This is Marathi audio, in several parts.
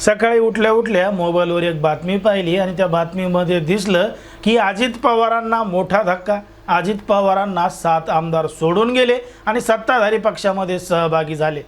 सकाळी उठल्या उठल्या मोबाईलवर एक बातमी पाहिली आणि त्या बातमीमध्ये दिसलं की अजित पवारांना मोठा धक्का. अजित पवारांना सात आमदार सोडून गेले आणि सत्ताधारी पक्षामध्ये सहभागी झाले.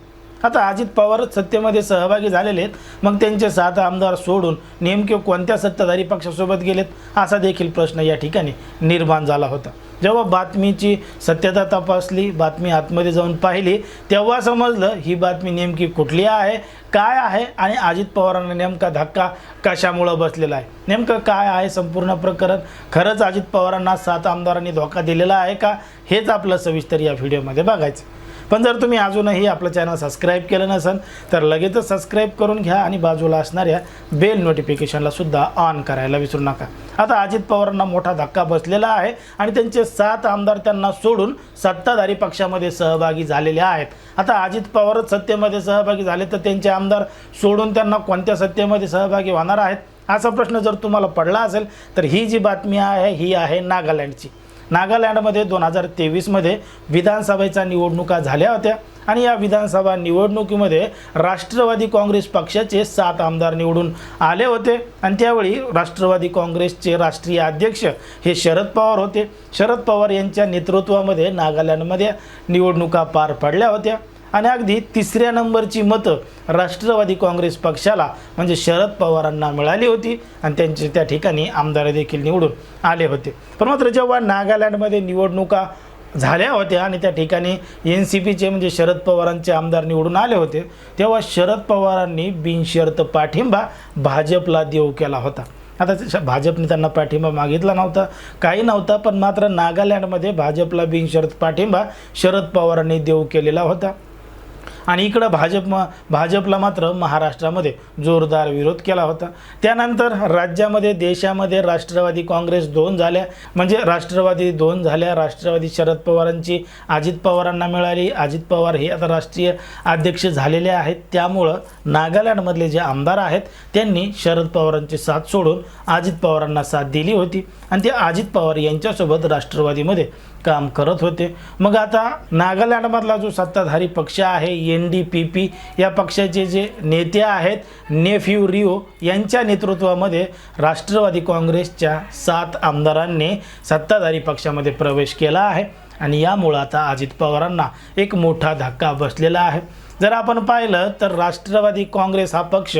आता अजित पवारच सत्तेमध्ये सहभागी झालेले आहेत. मग त्यांचे सात आमदार सोडून नेमके कोणत्या सत्ताधारी पक्षासोबत गेलेत असा देखील प्रश्न या ठिकाणी निर्माण झाला होता. जेव्हा बातमीची सत्यता तपासली बातमी आतमध्ये जाऊन पाहिली तेव्हा समजलं ही बातमी नेमकी कुठली आहे काय आहे आणि अजित पवारांना नेमका धक्का कशामुळं बसलेला आहे? नेमकं काय आहे संपूर्ण प्रकरण? खरंच अजित पवारांना सात आमदारांनी धोका दिलेला आहे का? हेच आपलं सविस्तर या व्हिडिओमध्ये बघायचं. पण जर तुम्ही अजूनही आपलं चॅनल सबस्क्राईब केलं नसेल तर लगेचच सबस्क्राईब करून घ्या आणि बाजूला असणाऱ्या बेल नोटिफिकेशनला सुद्धा ऑन करायला विसरू नका. आता अजित पवारांना मोठा धक्का बसलेला आहे आणि त्यांचे सात आमदार त्यांना सोडून सत्ताधारी पक्षामध्ये सहभागी झालेले आहेत. आता अजित पवारच सत्तेमध्ये सहभागी झाले तर त्यांचे आमदार सोडून त्यांना कोणत्या सत्तेमध्ये सहभागी होणार आहेत? असा प्रश्न जर तुम्हाला पडला असेल तर ही जी बातमी आहे ही आहे नागालँडची. नागालँडमध्ये दोन हजार तेवीसमध्ये विधानसभेच्या निवडणुका झाल्या होत्या. आणि या विधानसभा निवडणुकीमध्ये राष्ट्रवादी काँग्रेस पक्षाचे सात आमदार निवडून आले होते. आणि त्यावेळी राष्ट्रवादी काँग्रेसचे राष्ट्रीय अध्यक्ष हे शरद पवार होते. शरद पवार यांच्या नेतृत्वामध्ये नागालँडमध्ये निवडणुका पार पडल्या होत्या. आणि अगदी तिसऱ्या नंबरची मतं राष्ट्रवादी काँग्रेस पक्षाला म्हणजे शरद पवारांना मिळाली होती आणि त्यांचे त्या ठिकाणी आमदार देखील निवडून आले होते. पण मात्र जेव्हा नागालँडमध्ये निवडणुका झाल्या होत्या आणि त्या ठिकाणी एन सी पीचे म्हणजे शरद पवारांचे आमदार निवडून आले होते तेव्हा शरद पवारांनी बिनशर्त पाठिंबा भाजपला देऊ केला होता. आता भाजपने त्यांना पाठिंबा मागितला नव्हता काही नव्हता पण मात्र नागालँडमध्ये भाजपला बिनशर्त पाठिंबा शरद पवारांनी देऊ केलेला होता. आणि इकडं भाजप भाजपला मात्र महाराष्ट्रामध्ये जोरदार विरोध केला होता. त्यानंतर राज्यामध्ये देशामध्ये राष्ट्रवादी काँग्रेस दोन झाल्या. म्हणजे राष्ट्रवादी दोन झाल्या. राष्ट्रवादी शरद पवारांची अजित पवारांना मिळाली. अजित पवार हे आता राष्ट्रीय अध्यक्ष झालेले आहेत. त्यामुळं नागालँडमधले जे आमदार आहेत त्यांनी शरद पवारांची साथ सोडून अजित पवारांना साथ दिली होती. आणि ते अजित पवार यांच्यासोबत राष्ट्रवादीमध्ये काम करत होते. मग आता नागालँडमधला जो सत्ताधारी पक्ष आहे एन डी पी पी या पक्षाचे जे नेते आहेत नेफ्यू रिओ यांच्या नेतृत्वामध्ये राष्ट्रवादी काँग्रेसच्या सात आमदारांनी सत्ताधारी पक्षामध्ये प्रवेश केला आहे. आणि यामुळं आता अजित पवारांना एक मोठा धक्का बसलेला आहे. जर आपण पाहिलं तर राष्ट्रवादी काँग्रेस हा पक्ष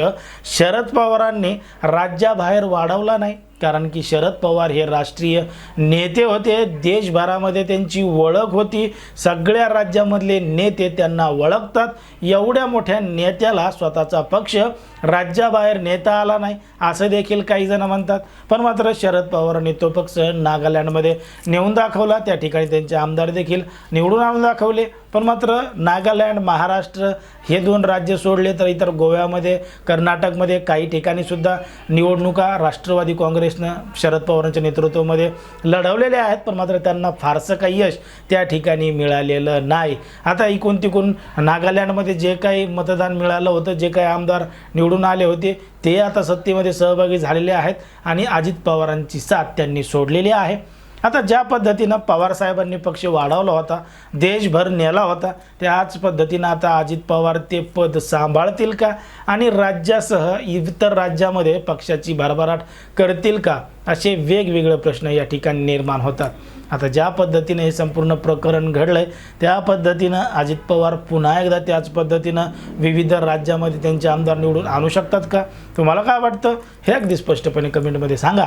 शरद पवारांनी राज्याबाहेर वाढवला नाही. कारण की शरद पवार हे राष्ट्रीय नेते होते. देशभरामध्ये त्यांची ओळख होती. सगळ्या राज्यामधले नेते त्यांना ओळखतात. एवढ्या मोठ्या नेत्याला स्वतःचा पक्ष राज्याबाहेर नेता आला नाही असं देखील काही जण म्हणतात. पण मात्र शरद पवारांनी तो पक्ष नागालँडमध्ये नेऊन दाखवला. त्या ठिकाणी त्यांचे आमदार देखील निवडून आणून दाखवले. पण मात्र नागालँड महाराष्ट्र हे दोन राज्य सोडले तर इतर गोव्यामध्ये कर्नाटकमध्ये काही ठिकाणीसुद्धा निवडणुका राष्ट्रवादी काँग्रेस काँग्रेसनं शरद पवारांच्या नेतृत्वामध्ये लढवलेले आहेत पण मात्र त्यांना फारसं काही यश त्या ठिकाणी मिळालेलं नाही. आता इकून तिकून नागालँडमध्ये जे काही मतदान मिळालं होतं जे काही आमदार निवडून आले होते ते आता सत्तेमध्ये सहभागी झालेले आहेत आणि अजित पवारांची साथ त्यांनी सोडलेली आहे. आता ज्या पद्धतीनं पवारसाहेबांनी पक्ष वाढवला होता देशभर नेला होता त्याच पद्धतीनं आता अजित पवार ते पद सांभाळतील का? आणि राज्यासह इतर राज्यामध्ये पक्षाची भरभराट करतील का? असे वेगवेगळे प्रश्न या ठिकाणी निर्माण होतात. आता ज्या पद्धतीने हे संपूर्ण प्रकरण घडलं आहे त्या पद्धतीनं अजित पवार पुन्हा एकदा त्याच पद्धतीनं विविध राज्यामध्ये त्यांचे आमदार निवडून आणू शकतात का? तुम्हाला काय वाटतं? हे अगदी स्पष्टपणे कमेंटमध्ये सांगा.